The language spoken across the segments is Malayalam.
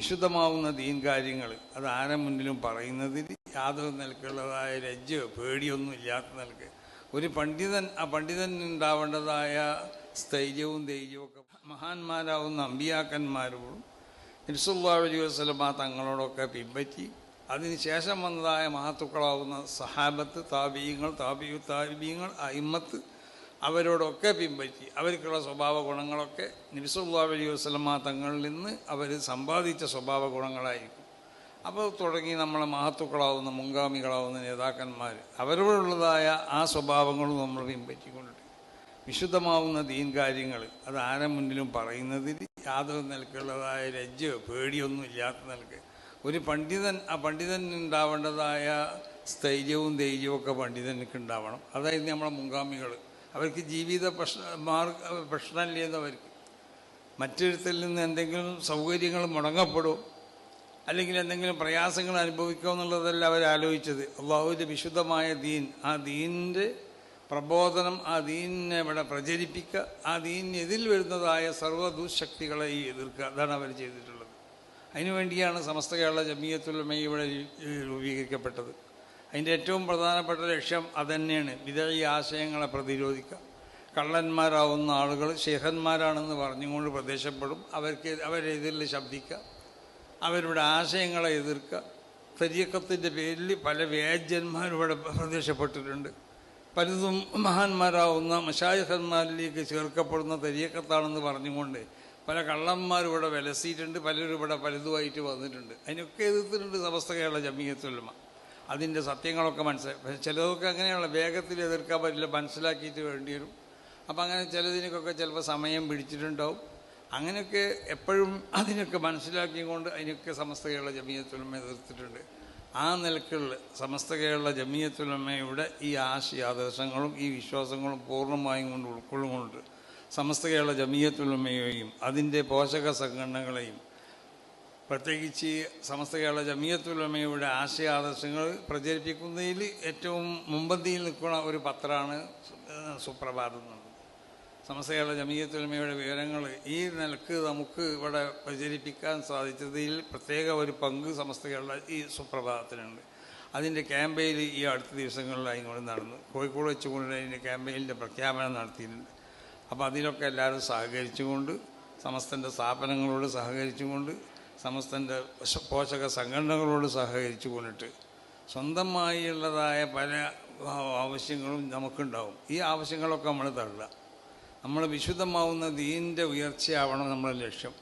വിശുദ്ധമാവുന്ന ദീൻ കാര്യങ്ങൾ അത് ആരെ മുന്നിലും പറയുന്നതിൽ യാതൊരു നിലക്കുള്ളതായ ലജ്ജയോ പേടിയൊന്നും ഇല്ലാത്ത നിലയ്ക്ക്. ഒരു പണ്ഡിതൻ ആ പണ്ഡിതൻ ഉണ്ടാവേണ്ടതായ സ്ഥൈര്യവും ധൈര്യവും ഒക്കെ മഹാന്മാരാവുന്ന അമ്പിയാക്കന്മാരോടും നിരുസുല്ലാ അലൈഹി വസ്ലമ തങ്ങളോടൊക്കെ പിൻപറ്റി അതിനുശേഷം വന്നതായ മഹത്തുക്കളാവുന്ന സഹാബത്ത് താപീയങ്ങൾ താപിയു താപീയങ്ങൾ അയിമത്ത് അവരോടൊക്കെ പിൻപറ്റി അവർക്കുള്ള സ്വഭാവ ഗുണങ്ങളൊക്കെ നിബിസുല്ലാ വസ്ലമ തങ്ങളിൽ നിന്ന് അവർ സമ്പാദിച്ച സ്വഭാവ ഗുണങ്ങളായിരിക്കും. അപ്പോൾ തുടങ്ങി നമ്മളെ മഹത്തുക്കളാവുന്ന മുൻഗാമികളാവുന്ന നേതാക്കന്മാർ അവരോടുള്ളതായ ആ സ്വഭാവങ്ങളും നമ്മൾ പിൻപറ്റിക്കൊണ്ടിട്ട്. വിശുദ്ധമാവുന്ന ദീൻ കാര്യങ്ങൾ അത് ആരെ മുന്നിലും പറയുന്നതിൽ യാതൊരു നിലക്കുള്ളതായ ലജ്ജയോ പേടിയൊന്നും ഇല്ലാത്ത നിലയ്ക്ക്. ഒരു പണ്ഡിതൻ ആ പണ്ഡിതൻ ഉണ്ടാവേണ്ടതായ സ്ഥൈര്യവും ധൈര്യവും ഒക്കെ പണ്ഡിതനക്ക് ഉണ്ടാവണം. അതായത് നമ്മളെ മുൻഗാമികൾ അവർക്ക് ജീവിത പ്രശ്ന മാർഗ പ്രശ്നമില്ലെന്നവർക്ക്. മറ്റൊരുത്തിൽ നിന്ന് എന്തെങ്കിലും സൗകര്യങ്ങൾ മുടങ്ങപ്പെടും അല്ലെങ്കിൽ എന്തെങ്കിലും പ്രയാസങ്ങൾ അനുഭവിക്കുക എന്നുള്ളതല്ല അവർ ആലോചിച്ചത്. അള്ളാഹുവിന്റെ വിശുദ്ധമായ ദീൻ ആ ദീനിന്റെ പ്രബോധനം ആ ദീനിനെ ഇവിടെ പ്രചരിപ്പിക്കുക ആ ദീനിനെതിൽ വരുന്നതായ സർവ ഈ എതിർക്കുക. അതാണ് അവർ ചെയ്തിട്ടുള്ളത്. അതിനുവേണ്ടിയാണ് സമസ്ത കേരള ജമീയത്തുലമ ഇവിടെ രൂപീകരിക്കപ്പെട്ടത്. അതിന്റെ ഏറ്റവും പ്രധാനപ്പെട്ട ലക്ഷ്യം അതുതന്നെയാണ് വിതഴി ആശയങ്ങളെ പ്രതിരോധിക്കുക. കള്ളന്മാരാവുന്ന ആളുകൾ ശേഖന്മാരാണെന്ന് പറഞ്ഞുകൊണ്ട് പ്രദേശപ്പെടും അവർക്ക് അവരെതിരിൽ ശബ്ദിക്കുക. അവരുടെ ആശയങ്ങളെ എതിർക്കുക. തരീക്കത്തിന്റെ പേരിൽ പല വ്യാജന്മാരും ഇവിടെ പ്രത്യക്ഷപ്പെട്ടിട്ടുണ്ട്. പലതും മഹാന്മാരാവുന്ന മഷായഹന്മാരിലേക്ക് ചേർക്കപ്പെടുന്ന തരീക്കത്താണെന്ന് പറഞ്ഞുകൊണ്ട് പല കള്ളന്മാരും ഇവിടെ വിലസിയിട്ടുണ്ട്. പലരും ഇവിടെ പലതുമായിട്ട് വന്നിട്ടുണ്ട്. അതിനൊക്കെ എതിർത്തിട്ടുണ്ട് സമസ്ത കേരള ജമീയത്തുലമ അതിന്റെ സത്യങ്ങളൊക്കെ മനസ്സിലാക്കും ചിലതൊക്കെ അങ്ങനെയുള്ള വേഗത്തിൽ എതിർക്കാൻ പറ്റില്ല മനസ്സിലാക്കിയിട്ട് വേണ്ടി വരും. അപ്പം അങ്ങനെ ചിലതിനൊക്കെ ചിലപ്പോൾ സമയം പിടിച്ചിട്ടുണ്ടാവും. അങ്ങനെയൊക്കെ എപ്പോഴും അതിനൊക്കെ മനസ്സിലാക്കിക്കൊണ്ട് അതിനൊക്കെ സമസ്ത കേരള ജമീയത്തുലമ എതിർത്തിട്ടുണ്ട്. ആ നിലക്കുള്ള സമസ്ത കേരള ജമീയത്തുലമയുടെ ഈ ആശയ ആദർശങ്ങളും ഈ വിശ്വാസങ്ങളും പൂർണമായും കൊണ്ട് ഉൾക്കൊള്ളുകൊണ്ട് സമസ്ത കേരള ജമീയത്തുലമയെയും അതിന്റെ പോഷക സംഘടനകളെയും പ്രത്യേകിച്ച് സമസ്ത കേരള ജമീയത്തുലമയുടെ ആശയ ആദർശങ്ങൾ പ്രചരിപ്പിക്കുന്നതിൽ ഏറ്റവും മുമ്പന്തിയിൽ നിൽക്കുന്ന ഒരു പത്രമാണ് സുപ്രഭാതം എന്നുള്ളത് സമസ്ത കേരള ജമീയത്തുലമയുടെ വിവരങ്ങൾ ഈ നിലയ്ക്ക് നമുക്ക് ഇവിടെ പ്രചരിപ്പിക്കാൻ സാധിച്ചതിൽ പ്രത്യേക ഒരു പങ്ക് സമസ്ത കേരള ഈ സുപ്രഭാതത്തിനുണ്ട്. അതിന്റെ ക്യാമ്പയിൽ ഈ അടുത്ത ദിവസങ്ങളിലായി കൊണ്ട് നടന്നു. കോഴിക്കോട് വെച്ചുകൊണ്ട് അതിന്റെ ക്യാമ്പയിന്റെ പ്രഖ്യാപനം നടത്തിയിട്ടുണ്ട്. അപ്പോൾ അതിലൊക്കെ എല്ലാവരും സഹകരിച്ചുകൊണ്ട് സമസ്തന്റെ സ്ഥാപനങ്ങളോട് സഹകരിച്ചുകൊണ്ട് സമസ്തന്റെ പോഷക സംഘടനകളോട് സഹകരിച്ചു കൊണ്ടിട്ട് സ്വന്തമായുള്ളതായ പല ആവശ്യങ്ങളും നമുക്കുണ്ടാവും. ഈ ആവശ്യങ്ങളൊക്കെ നമ്മൾ തള്ളുക. നമ്മൾ വിശുദ്ധമാവുന്ന ദീന്റെ ഉയർച്ചയാവണം നമ്മുടെ ലക്ഷ്യം.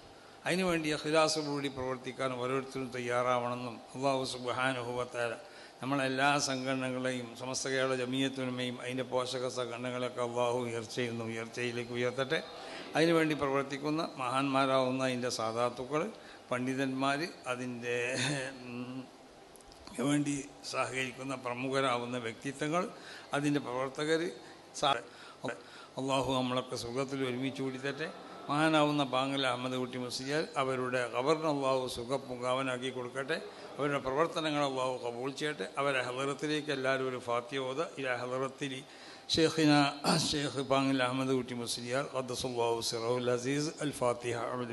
അതിനുവേണ്ടി അഖിലാസോടുകൂടി പ്രവർത്തിക്കാൻ ഓരോരുത്തരും തയ്യാറാവണമെന്നും അള്ളാഹു സുബാനുഭവത്താല നമ്മളെല്ലാ സംഘടനകളെയും സമസ്ത കേരള ജമീയത്തിനുമേയും അതിന്റെ പോഷക സംഘടനകളൊക്കെ അള്ളാഹു നിന്നും ഉയർച്ചയിലേക്ക് ഉയർത്തട്ടെ. അതിനുവേണ്ടി പ്രവർത്തിക്കുന്ന മഹാന്മാരാവുന്ന അതിന്റെ സാധാത്തുക്കൾ പണ്ഡിതന്മാർ അതിന്റെ വേണ്ടി സഹകരിക്കുന്ന പ്രമുഖരാവുന്ന വ്യക്തിത്വങ്ങൾ അതിന്റെ പ്രവർത്തകർ അള്ളാഹു നമ്മളൊക്കെ സുഖത്തിൽ ഒരുമിച്ച് കൂടിത്തട്ടെ. മഹാനാവുന്ന പാങ്ങൽ അഹമ്മദ് കുട്ടി മുസ്ലിയാൽ അവരുടെ ഖബറിന് അള്ളാഹു സുഖപുങ്കാവനാക്കി കൊടുക്കട്ടെ. അവരുടെ പ്രവർത്തനങ്ങൾ അള്ളാഹു കബൂൾ ചെയ്യട്ടെ. അവരെ ഹലറത്തിലേക്ക് എല്ലാവരും ഒരു ഫാത്തിയോത ഇല ഹലറത്തിൽ ഷെയ്ഖിന ഷെയ്ഖ് ബാംഗ്ല അഹമ്മദ് കുട്ടി മുസ്ലിയാൽ ഖദ്ദസുല്ലാഹു സിറഹുൽ അസീസ് അൽ ഫാത്തിഹ. അഹമ്മദ്